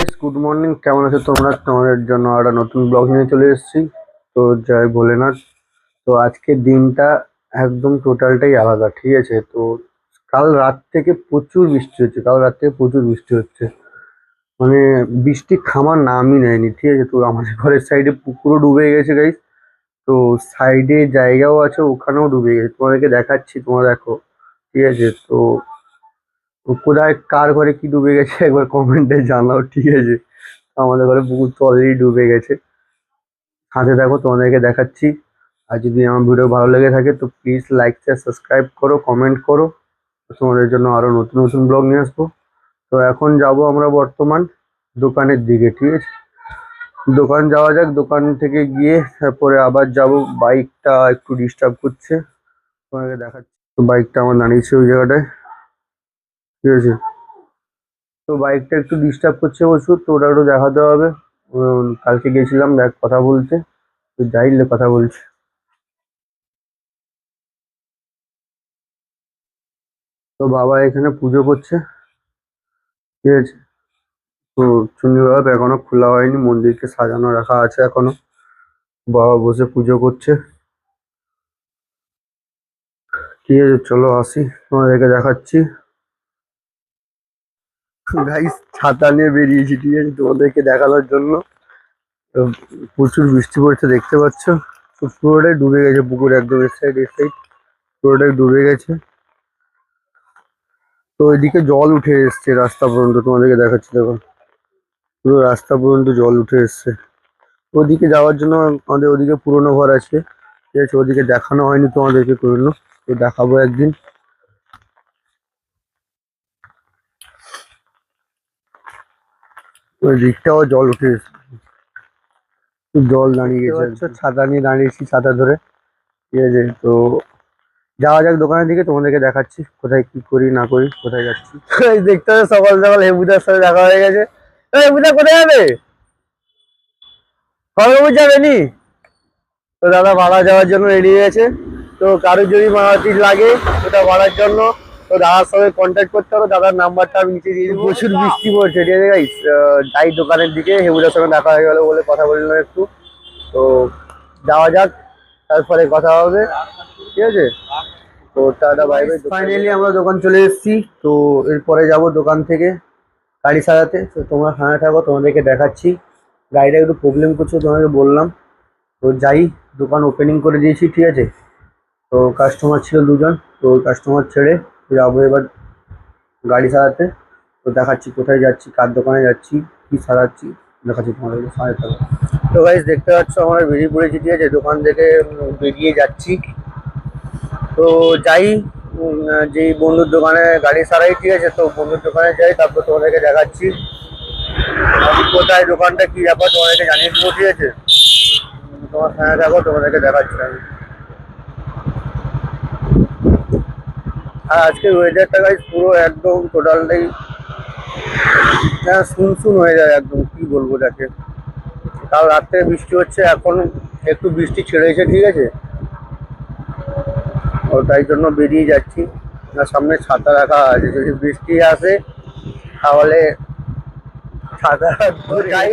Guys good morning কেমন আছো তোমরা? তোমাদের জন্য একটা নতুন ব্লগ নিয়ে চলে এসেছি। তো জয় ভোলেনাথ। তো আজকে দিনটা একদম টোটালটাই আলাদা, ঠিক আছে? তো কাল রাত থেকে প্রচুর বৃষ্টি হচ্ছে, কাল রাত থেকে প্রচুর বৃষ্টি হচ্ছে। মানে বৃষ্টি থামার নামই নেয়নি, ঠিক আছে? তো আমাদের ঘরের সাইডে পুকুরও ডুবে গেছে গাইস তো সাইডে জায়গাও আছে, ওখানেও ডুবে গেছে। তোমাদেরকে দেখাচ্ছি, তোমরা দেখো, ঠিক আছে? তো কোথায়, কার ঘরে কি ডুবে গেছে, একবার কমেন্টে জানাও, ঠিক আছে? আমাদের ঘরে পুকুর তো অলরেডি ডুবে গেছে। হাতে দেখো তোমাদেরকে দেখাচ্ছি। আর যদি আমার ভিডিও ভালো লেগে থাকে, তো প্লিজ লাইক শেয়ার সাবস্ক্রাইব করো কমেন্ট করো। তোমাদের জন্য আরও নতুন নতুন ব্লগ নিয়ে আসব। তো এখন যাব আমরা বর্তমান দোকানের দিকে, ঠিক আছে? দোকান যাওয়া যাক, দোকান থেকে গিয়ে তারপরে আবার যাব। বাইকটা একটু ডিস্টার্ব করছে। তোমাকে দেখাচ্ছি। বাইকটা আমার দাঁড়িয়েছে ওই জায়গাটায়। ঠিক আছে। তো বাইকটা একটু ডিস্টার্ব করছে প্রচুর তো ওটা একটু দেখাতে হবে। কালকে গেছিলাম দেখ, কথা বলতে। তো যাইলে কথা বলছে। তো বাবা এখানে পুজো করছে। ঠিক আছে। তো চুন্নি বাবা এখনও খোলা হয়নি, মন্দিরকে সাজানো রাখা আছে এখনও। বাবা বসে পুজো করছে। ঠিক আছে, চলো আসি। তোমাদেরকে দেখাচ্ছি। ছাতা নিয়ে বেরিয়েছি, ঠিক আছে? তোমাদেরকে দেখানোর জন্য। প্রচুর বৃষ্টি পড়ছে, দেখতে পাচ্ছ? পুরোটাই ডুবে গেছে, পুকুর একদম এর সাইড এর সাইড পুরোটাই ডুবে গেছে। তো ওইদিকে জল উঠে এসছে রাস্তা পর্যন্ত, তোমাদেরকে দেখাচ্ছি, দেখো। পুরো রাস্তা পর্যন্ত জল উঠে এসছে। ওদিকে যাওয়ার জন্য আমাদের ওদিকে পুরোনো ঘর আছে, ঠিক আছে? ওদিকে দেখানো হয়নি তোমাদেরকে পুরোনো তো দেখাবো একদিন। ওই দিকটাও জল উঠে জল দাঁড়িয়ে গেছে ছাতা নিয়ে দাঁড়িয়েছি ছাতা ধরে। ঠিক আছে তো যাওয়া যাক দোকানের দিকে তোমাদেরকে দেখাচ্ছি কোথায় কি করি না করি কোথায় যাচ্ছি। দেখতে হবে সকাল সকাল হেবুদার সাথে দেখা হয়ে গেছে। হেবুদা কোথায় যাবে? কবে যাবে নি? তো দাদা ভাড়া যাওয়ার জন্য রেডি হয়েছে তো কারোর যদি মারাতি লাগে ওটা ভাড়ার জন্য তো দাদার সঙ্গে কন্ট্যাক্ট করতে হবে দাদার নাম্বারটা আমি নিচে দিয়ে দেবো। প্রচুর বৃষ্টি পড়ছে ঠিক আছে গাইস যাই দোকানের দিকে হেবুদার সঙ্গে দেখা হয়ে গেল বলে কথা বললাম একটু। তো যাওয়া যাক তারপরে কথা হবে ঠিক আছে? তো টাটা বাই বাই ফাইনালি আমরা দোকান চলে এসেছি। তো এরপরে যাব দোকান থেকে গাড়ি সারাতে তো তোমরা সামনে থাকো তোমাদেরকে দেখাচ্ছি। গাড়িটা একটু প্রবলেম করছে তোমাকে বললাম। তো যাই দোকান ওপেনিং করে দিয়েছি ঠিক আছে? তো কাস্টমার ছিল দুজন তো কাস্টমার ছেড়ে যাব এবার গাড়ি সারাতে। তো দেখাচ্ছি কোথায় যাচ্ছি, কার দোকানে যাচ্ছি, কি সারাচ্ছি, দেখাচ্ছি তোমাদেরকে সামনে থাকো। তো গাইজ দেখতে পাচ্ছ আমরা বেরিয়ে পড়েছি, ঠিক আছে? দোকান থেকে বেরিয়ে যাচ্ছি। তো যাই যে বন্ধুর দোকানে গাড়ি সারাই, ঠিক আছে? তো বন্ধুর দোকানে যাই, তারপর তোমাদেরকে দেখাচ্ছি। কোথায়, দোকানটা কি ব্যাপার তোমাদেরকে জানিয়ে দেবো, ঠিক আছে? তোমার সামনে দেখো তোমাদেরকে দেখাচ্ছি আমি। আর আজকের ওয়েদারটা গাইজ পুরো একদম টোটালটাই হ্যাঁ শুনশুন হয়ে যায় একদম, কি বলব যাকে। কাল রাত্রে বৃষ্টি হচ্ছে, এখন একটু বৃষ্টি ছেড়েছে ঠিক আছে। ও তাই জন্য বেরিয়ে যাচ্ছি। না, সামনে ছাতা রাখা আছে, যদি বৃষ্টি আসে, তাহলে ছাতা যাই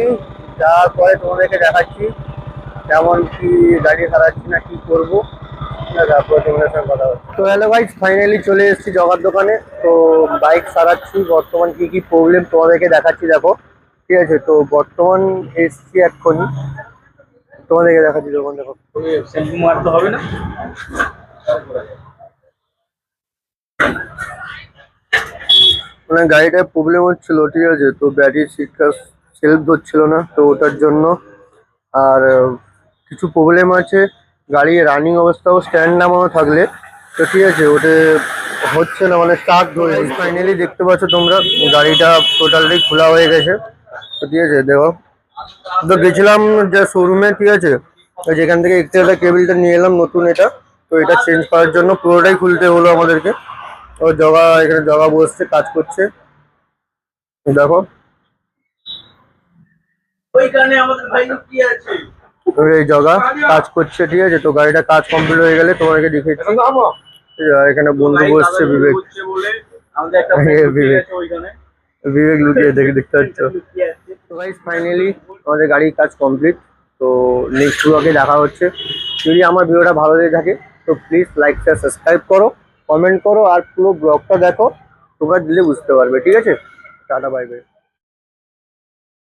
যাওয়ার পরে তোমাদেরকে দেখাচ্ছি, কেমন কি গাড়ি সারাচ্ছি না, কি করব। তো হ্যালো ভাই ফাইনালি চলে এসেছি জগার দোকানে। তো বাইক সারাচ্ছি বর্তমান কি কি প্রবলেম তোমাদেরকে দেখাচ্ছি দেখো। ঠিক আছে তো বর্তমান এসছি এক্ষুনি। তোমাদেরকে দেখাচ্ছি দোকান দেখো। শ্যাম্পু মারতে হবে না? মানে গাড়িটায় প্রবলেম হচ্ছিল ঠিক আছে তো ব্যাটারি সিটটা সেলফ ধরছিল না তো ওটার জন্য। আর কিছু প্রবলেম আছে। গাড়ি রানিং অবস্থাও স্ট্যান্ড নামানো থাকলে, তো ঠিক আছে ওটা হচ্ছে না মানে স্টার্ট ধরে ফাইনালি দেখতে পাচ্ছ তোমরা, গাড়িটা টোটালি খোলা হয়ে গেছে। তো ঠিক আছে, দেখো। তো গেছিলাম যে শোরুমে ঠিক আছে? যেখান থেকে এক্সট্রা কেবিলটা নিয়ে এলাম, নতুন এটা। তো এটা চেঞ্জ করার জন্য পুরোটাই খুলতে হলো আমাদেরকে। ও জগা, এখানে জগা বসছে, কাজ করছে। দেখো। ওইখানে আমাদের ভাই কি আছে? এই জগা কাজ করছে, ঠিক আছে? তো গাড়িটা কাজ কমপ্লিট হয়ে গেলে তোমাকে আর এখানে বন্ধু বসছে, বিবেক। friend বিবেক। বিবেক লুকিয়ে দেখে দেখতে পাচ্ছ। তো ফাইনালি আমাদের গাড়ির কাজ কমপ্লিট তো নেক্সট ব্লগে দেখা হচ্ছে। যদি আমার ভিডিওটা ভালো লেগে থাকে, তো প্লিজ লাইক শেয়ার সাবস্ক্রাইব করো কমেন্ট করো, আর পুরো ব্লগটা দেখো। তোমরা দিলে বুঝতে পারবে, ঠিক আছে? Tata bye bye